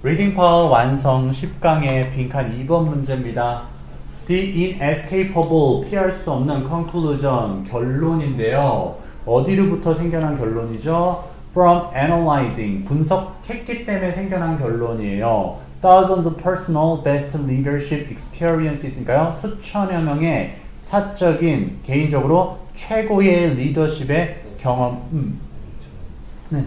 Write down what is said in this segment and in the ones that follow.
리딩 파워 완성 10강의 빈칸 2번 문제입니다. The inescapable 피할 수 없는 conclusion 결론인데요. 어디로부터 생겨난 결론이죠? From analyzing 분석했기 때문에 생겨난 결론이에요. Thousands of personal best leadership experiences니까요. 수천여 명의 사적인 개인적으로 최고의 리더십의 경험 음. 네.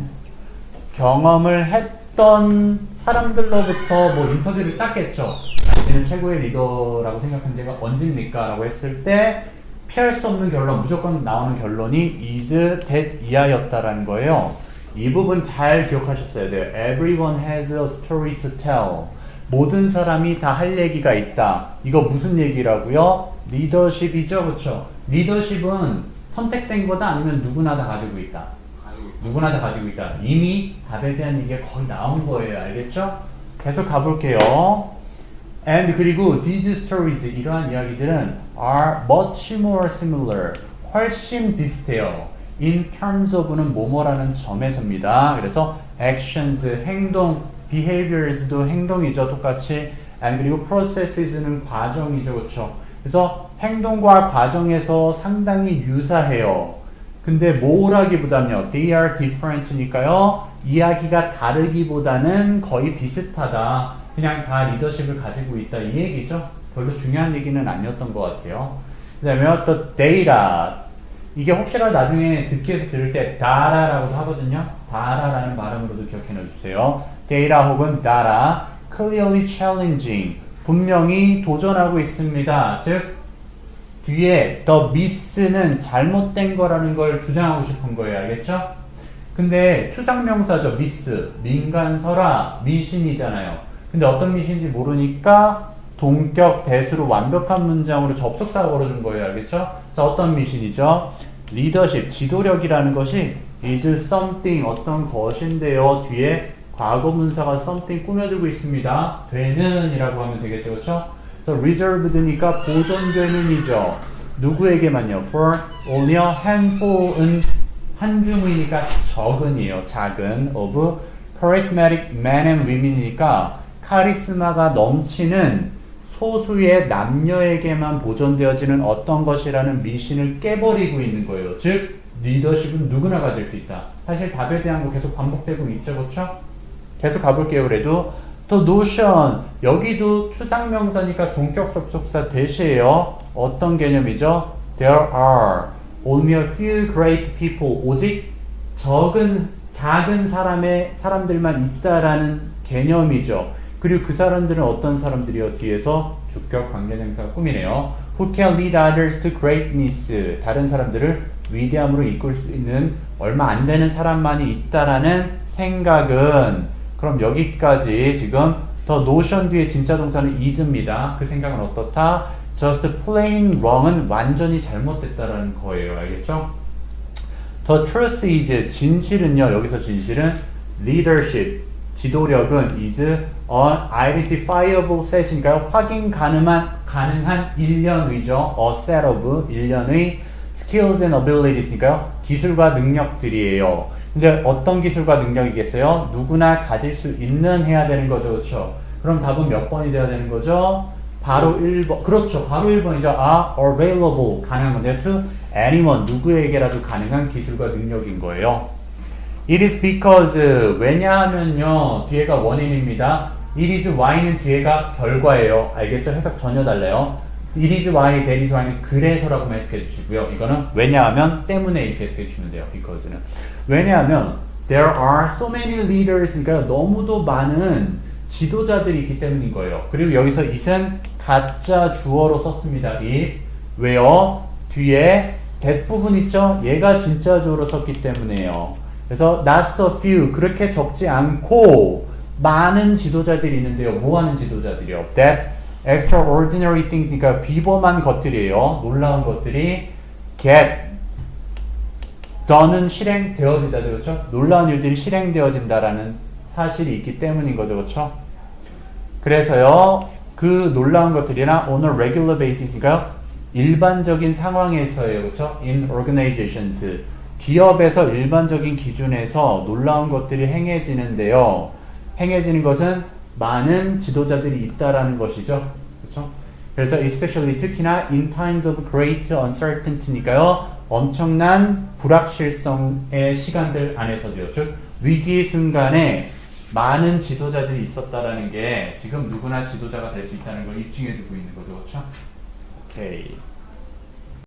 경험을 했 던 사람들로부터 뭐 인터뷰를 땄겠죠. 당신은 최고의 리더라고 생각한 지가 언제입니까? 라고 했을 때 피할 수 없는 결론, 무조건 나오는 결론이 is that 이하였다라는 거예요. 이 부분 잘 기억하셨어야 돼요. Everyone has a story to tell. 모든 사람이 다 할 얘기가 있다. 이거 무슨 얘기라고요? 리더십이죠, 그렇죠? 리더십은 선택된 거다 아니면 누구나 다 가지고 있다. 누구나 다 가지고 있다. 이미 답에 대한 얘기가 거의 나온 거예요. 알겠죠? 계속 가볼게요. And 그리고 these stories 이러한 이야기들은 are much more similar 훨씬 비슷해요. In terms of는 뭐뭐라는 점에서입니다. 그래서 actions 행동, behaviors도 행동이죠. 똑같이 and 그리고 processes는 과정이죠. 그렇죠? 그래서 행동과 과정에서 상당히 유사해요. 근데 뭐라기보다는요. They are different니까요. 이야기가 다르기보다는 거의 비슷하다. 그냥 다 리더십을 가지고 있다 이 얘기죠. 별로 중요한 얘기는 아니었던 것 같아요. 그 다음에 또 data. 이게 혹시나 나중에 듣기 위해서 들을 때 다라라고도 하거든요. 다라라는 발음으로도 기억해 놓으세요. data 혹은 data. clearly challenging. 분명히 도전하고 있습니다. 즉, 뒤에 the miss는 잘못된 거라는 걸 주장하고 싶은 거예요. 알겠죠? 근데 추상명사죠. miss. 민간설화, 미신이잖아요. 근데 어떤 미신인지 모르니까 동격, 대수로 완벽한 문장으로 접속사가 걸어준 거예요. 알겠죠? 자, 어떤 미신이죠? 리더십, 지도력이라는 것이 is something, 어떤 것인데요. 뒤에 과거 문사가 something 꾸며주고 있습니다. 되는 이라고 하면 되겠죠. 그렇죠? 그래서 reserved니까 보존되는이죠. 누구에게만요? For only a handful은 한 줌이니까 적은이에요. 작은 of charismatic men and women이니까 카리스마가 넘치는 소수의 남녀에게만 보존되어지는 어떤 것이라는 미신을 깨버리고 있는 거예요. 즉 리더십은 누구나 가질 수 있다. 사실 답에 대한 거 계속 반복되고 있죠, 그렇죠? 계속 가볼게요. 그래도 또 notion 여기도 추상명사니까 동격 접속사 대시예요. 어떤 개념이죠? There are only a few great people. 오직 적은 작은 사람의 사람들만 있다라는 개념이죠. 그리고 그 사람들은 어떤 사람들이요? 뒤에서 주격 관계대명사가 꾸미네요. Who can lead others to greatness. 다른 사람들을 위대함으로 이끌 수 있는 얼마 안 되는 사람만이 있다라는 생각은 그럼 여기까지 지금 더 노션 뒤에 진짜 동사는 is입니다. 그 생각은 어떻다? just plain wrong은 완전히 잘못됐다라는 거예요. 알겠죠? The truth is 진실은요. 여기서 진실은 leadership 지도력은 is an identifiable set인가요? 확인 가능한 가능한 일련의죠. a set of 일련의 skills and abilities니까요. 기술과 능력들이에요. 근데 어떤 기술과 능력이겠어요? 누구나 가질 수 있는 해야 되는 거죠. 그렇죠? 그럼 답은 몇 번이 돼야 되는 거죠? 바로 1번. 그렇죠. 바로 1번이죠. 아, available. 가능한 건데요. to anyone. 누구에게라도 가능한 기술과 능력인 거예요. It is because. 왜냐하면요. 뒤에가 원인입니다. It is why는 뒤에가 결과예요. 알겠죠? 해석 전혀 달라요. It is why, that is why는 그래서라고만 해석해 주시고요. 이거는 왜냐하면 때문에 이렇게 해석해 주시면 돼요. because는. 왜냐하면 there are so many leaders 그러니까 너무도 많은 지도자들이 있기 때문인 거예요. 그리고 여기서 it은 가짜 주어로 썼습니다. it 왜요? 뒤에 대부분 있죠? 얘가 진짜 주어로 썼기 때문에요. 그래서 not so few 그렇게 적지 않고 많은 지도자들이 있는데요. 뭐 하는 지도자들이요? that extraordinary things 그러니까 비범한 것들이에요. 놀라운 것들이 get 더는 실행되어진다, 그렇죠? 놀라운 일들이 실행되어진다라는 사실이 있기 때문인 거죠, 그렇죠? 그래서요, 그 놀라운 것들이나 on a regular basis니까요, 일반적인 상황에서예요, 그렇죠? In organizations, 기업에서 일반적인 기준에서 놀라운 것들이 행해지는데요. 행해지는 것은 많은 지도자들이 있다라는 것이죠. 그렇죠? 그래서 especially 특히나 in times of great uncertainty니까요. 엄청난 불확실성의 시간들 안에서도요. 즉 위기의 순간에 많은 지도자들이 있었다라는 게 지금 누구나 지도자가 될 수 있다는 걸 입증해 주고 있는 거죠. 그렇죠? 오케이.